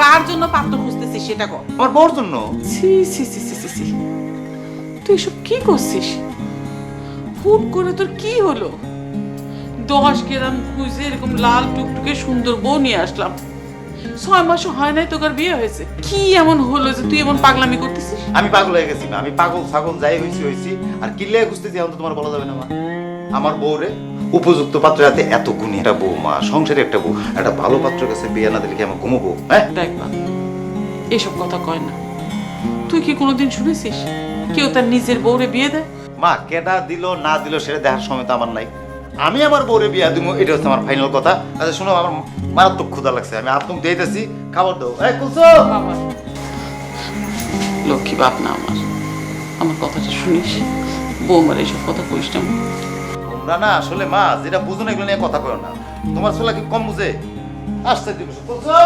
কার জন্য পাত্র খুঁজতেছিস সেটা কর। আমার বউর জন্য? ছি ছি ছি ছি ছি ছি। তুই এসব কি করছিস? হুট করে তোর কি হলো? দশ গ্রাম খুঁজে এরকম লাল টুকটুকে সুন্দর বউ নিয়ে আসলাম। ছয় মাসও হয় নাই তোকার বিয়ে হয়েছে। কি এমন হলো যে তুই এমন পাগলামি করতেছিস? আমি পাগল হয়ে গেছি মা। আমি পাগল ছাগল যাই হয়েছি হয়েছি আর কিল্লে খুঁজতেছি এখন তো তোমার বলা যাবে না মা। আমার বউরে উপযুক্ত পাত্র হাতে এত গুণী একটা বউ মা সংসারে একটা বউ একটা ভালো পাত্রের কাছে বিয়ে না দিলে কি আমার ঘুমবো? হ্যাঁ? দেখ বা এসব কথা কয় না। তুই কি কোনোদিন শুনেছিস? কেউ তার নিজের বউরে বিয়ে দেয়? মা কেডা দিল না দিল সেটা দেখার সময় তো আমার নাই। আমি আমার বউরে বিয়া দিব এটা হচ্ছে আমার ফাইনাল কথা। আচ্ছা শোনো আমার মারাত্মক ক্ষুধা লাগছে। আমি আত্মক দিয়েতেছি খাবার দাও। এই কুলসো! বাবা। লক্ষ্মী বাপ না আমার। আমার কথাটা শুনিস? বৌমার এইসব কথা কইস না তোমরা না আসলে মা যেটা বুঝো না এগুলো নিয়ে কথা কয় না। তোমার ছোলা কি কম বুঝে। আসতে দিব কুলসো